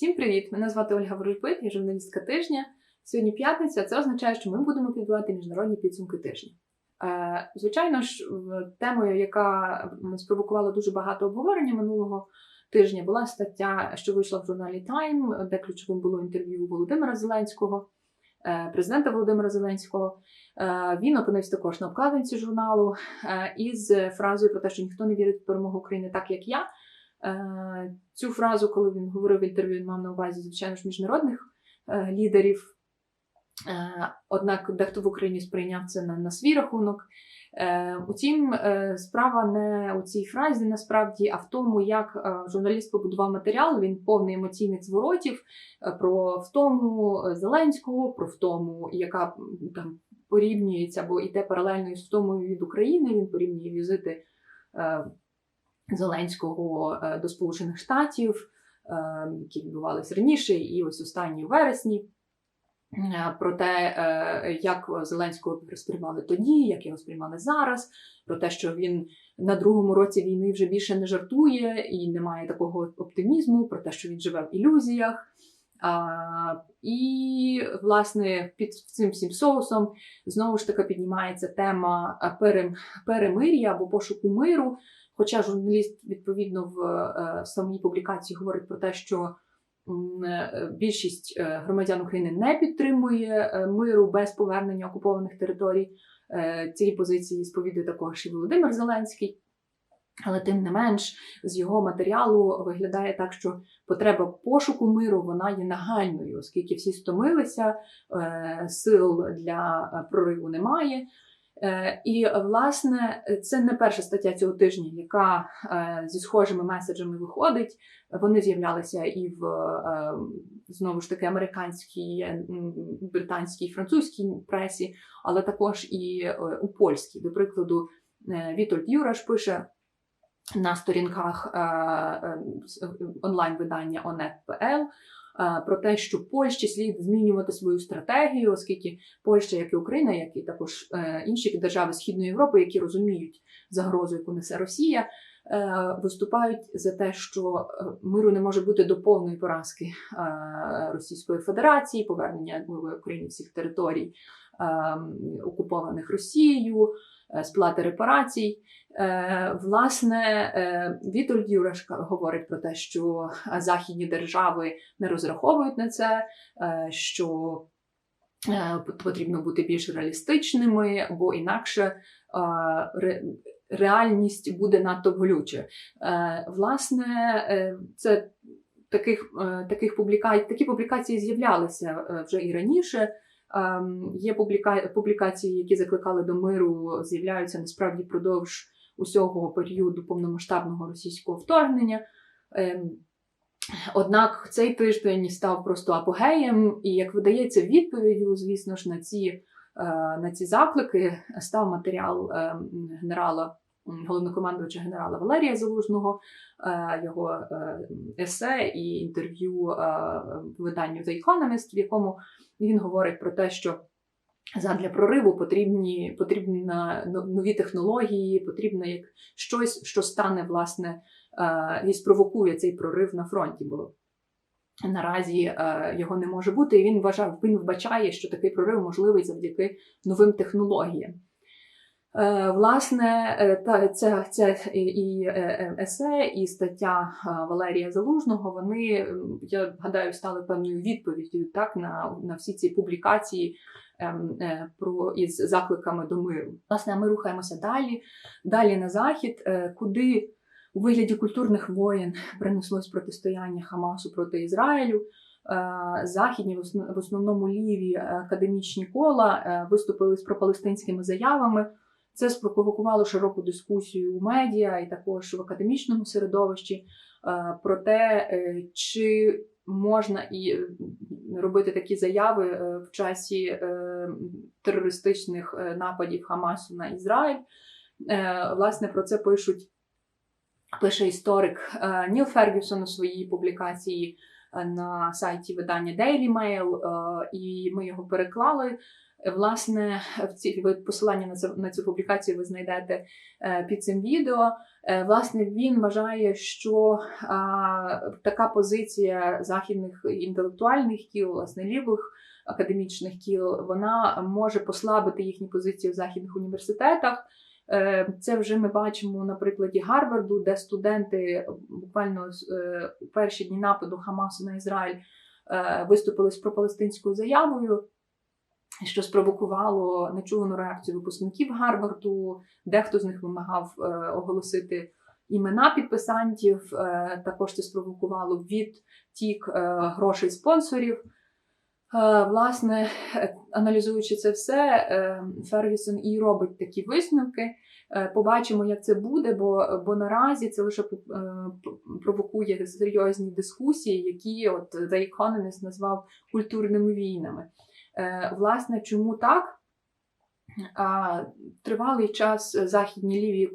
Всім привіт! Мене звати Ольга Ворожбит, я журналістка тижня. Сьогодні п'ятниця. Це означає, що ми будемо підбивати міжнародні підсумки тижня. Е, звичайно ж, темою, яка спровокувала дуже багато обговорення минулого тижня, була стаття, що вийшла в журналі Time, де ключовим було інтерв'ю Володимира Зеленського, е, президента Володимира Зеленського. Е, Він опинився також на обкладинці журналу із фразою про те, що ніхто не вірить в перемогу України так, як я. Е, Цю фразу, коли він говорив в інтерв'ю, він мав на увазі, звичайно ж, міжнародних е, лідерів. Е, Однак дехто в Україні сприйняв це на, на свій рахунок. Утім, справа не у цій фразі насправді, а в тому, як журналіст побудував матеріал. Він повний емоційних зворотів про втому Зеленського, про втому, яка там порівнюється або йде паралельно із втомою від України. Він порівнює візити Зеленського е, до Сполучених Штатів, е, які відбувалися раніше, і ось останні вересні. Е, Про те, як Зеленського сприймали тоді, як його сприймали зараз, про те, що він на другому році війни вже більше не жартує і не має такого оптимізму, про те, що він живе в ілюзіях. І, власне, під цим всім соусом знову ж таки піднімається тема перемир'я або пошуку миру. Хоча журналіст відповідно в е, самій публікації говорить про те, що е, більшість е, громадян України не підтримує миру без повернення окупованих територій. Цієї позиції сповідує також і Володимир Зеленський. Але тим не менш, з його матеріалу виглядає так, що потреба пошуку миру вона є нагальною, оскільки всі стомилися, сил для прориву немає. Е, І, власне, це не перша стаття цього тижня, яка е, зі схожими меседжами виходить. Вони з'являлися і в е, знову ж таки американській, британській, французькій пресі, але також і у польській. До прикладу, Вітольд Юраш пише на сторінках онлайн-видання е, про те, що Польщі слід змінювати свою стратегію, оскільки Польща, як і Україна, як і також е, інші держави Східної Європи, які розуміють загрозу, яку несе Росія, е, виступають за те, що е, миру не може бути до повної поразки е, Російської Федерації, повернення нової України всіх територій, е, окупованих Росією, е, сплати репарацій. Е, Власне, е, Вітольд Юрашка говорить про те, що е, західні держави не розраховують на це, е, що е, потрібно бути більш реалістичними, бо інакше е, реальність буде надто болюче. Е, Власне, е, це таких, е, таких публікацій, такі публікації з'являлися е, вже і раніше. Ем, Є публіка... публікації, які закликали до миру, з'являються насправді впродовж усього періоду повномасштабного російського вторгнення. Ем, Однак цей тиждень став просто апогеєм, і як видається відповіддю, звісно ж, на ці, е, на ці заклики став матеріал е, генерала, головнокомандувача генерала Валерія Залужного, е, його е, есе і інтерв'ю е, виданню The Economist, в якому він говорить про те, що задля прориву потрібні, потрібні нові технології, потрібно як щось, що стане власне і спровокує цей прорив на фронті. Бо наразі його не може бути, і він вважав, він вбачає, що такий прорив можливий завдяки новим технологіям. Е, Власне, е, та це, і, е, есе, і стаття Валерія Залужного. Вони я гадаю стали певною відповіддю так на, на всі ці публікації ем, про із закликами до миру. Власне, ми рухаємося далі, далі на захід, куди у вигляді культурних воєн принеслось протистояння Хамасу проти Ізраїлю. Західні, в основному ліві академічні кола виступили з пропалестинськими заявами. Це спровокувало широку дискусію у медіа і також в академічному середовищі е, про те, е, чи можна і е, робити такі заяви в часі терористичних нападів Хамасу на Ізраїль. Власне, про це пишуть пише історик Ніл Фергюсон у своїй публікації на сайті видання Daily Mail, і ми його переклали. Власне, в ці посилання на це на цю публікацію ви знайдете е, під цим відео. Е, Власне, він вважає, що а, така позиція західних інтелектуальних кіл, власне, лівих академічних кіл, вона може послабити їхні позиції в західних університетах. Е, Це вже ми бачимо на прикладі Гарварду, де студенти буквально у перші дні нападу Хамасу на Ізраїль виступили з пропалестинською заявою, що спровокувало нечувану реакцію випускників Гарварду. Дехто з них вимагав е, оголосити імена підписантів. Е, Також це спровокувало відтік е, грошей спонсорів. Власне, аналізуючи це все, Фергюсон і робить такі висновки. Е, Побачимо, як це буде, бо, бо наразі це лише е, провокує серйозні дискусії, які от The Economist назвав культурними війнами. Е, Власне, чому так? Тривалий час західні ліві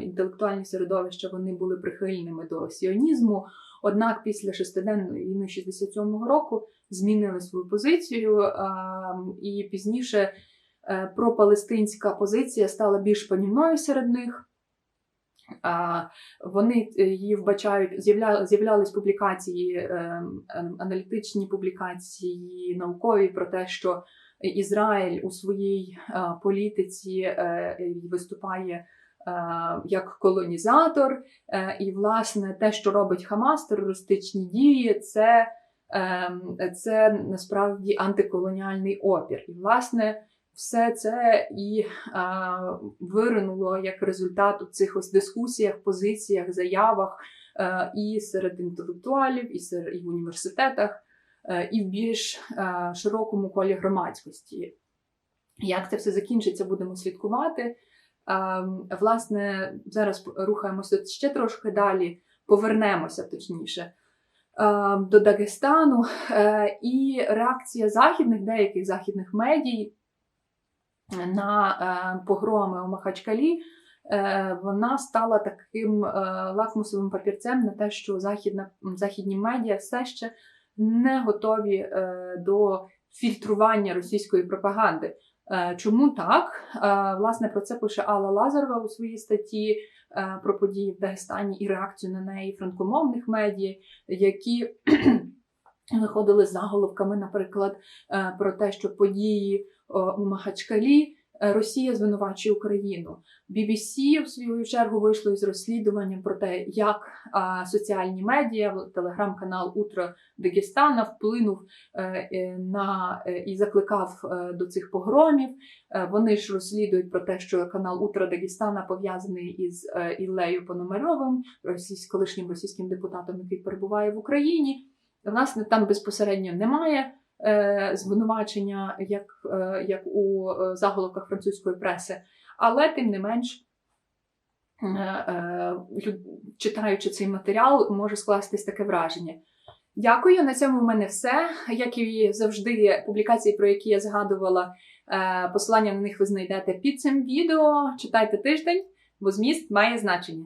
інтелектуальні середовища вони були прихильними до сіонізму. Однак після шестиденної війни 67-го року змінили свою позицію, а, і пізніше пропалестинська позиція стала більш панівною серед них. Вони е, її вбачають, з'явля- з'являлись публікації, е, ем, аналітичні публікації, наукові про те, що Ізраїль у своїй е, політиці е, виступає е, як колонізатор, Е, і, власне, те, що робить Хамас, терористичні дії, це, ем, це насправді антиколоніальний опір. І, власне, все це і е, виринуло як результат у цих ось дискусіях, позиціях, заявах е, і серед інтелектуалів, і, серед, і в університетах, е, і в більш е, широкому колі громадськості. Як це все закінчиться, будемо слідкувати. Ем, Власне, зараз рухаємося ще трошки далі, повернемося точніше до Дагестану. І реакція західних, деяких західних медій на е, погроми у Махачкалі, е, вона стала таким е, лакмусовим папірцем на те, що західна, західні медіа все ще не готові до фільтрування російської пропаганди. Чому так? Власне, про це пише Алла Лазарова у своїй статті про події в Дагестані і реакцію на неї франкомовних медіа, які виходили з заголовками, наприклад, е, про те, що події у Махачкалі е, Росія звинувачує Україну. BBC, в свою чергу, вийшло із розслідуванням про те, як соціальні медіа, телеграм-канал Утро Дагестана вплинув е, на і закликав до цих погромів. Вони ж розслідують про те, що канал Утро Дагестана пов'язаний із Іллею Пономарьовим, російсь, колишнім російським депутатом, який перебуває в Україні. Власне, там безпосередньо немає е, звинувачення, як, е, як у е, заголовках французької преси, але тим не менш. Читаючи цей матеріал, може скластись таке враження. Дякую. На цьому в мене все. Як і завжди, публікації, про які я згадувала, посилання на них ви знайдете під цим відео. Читайте тиждень, бо зміст має значення.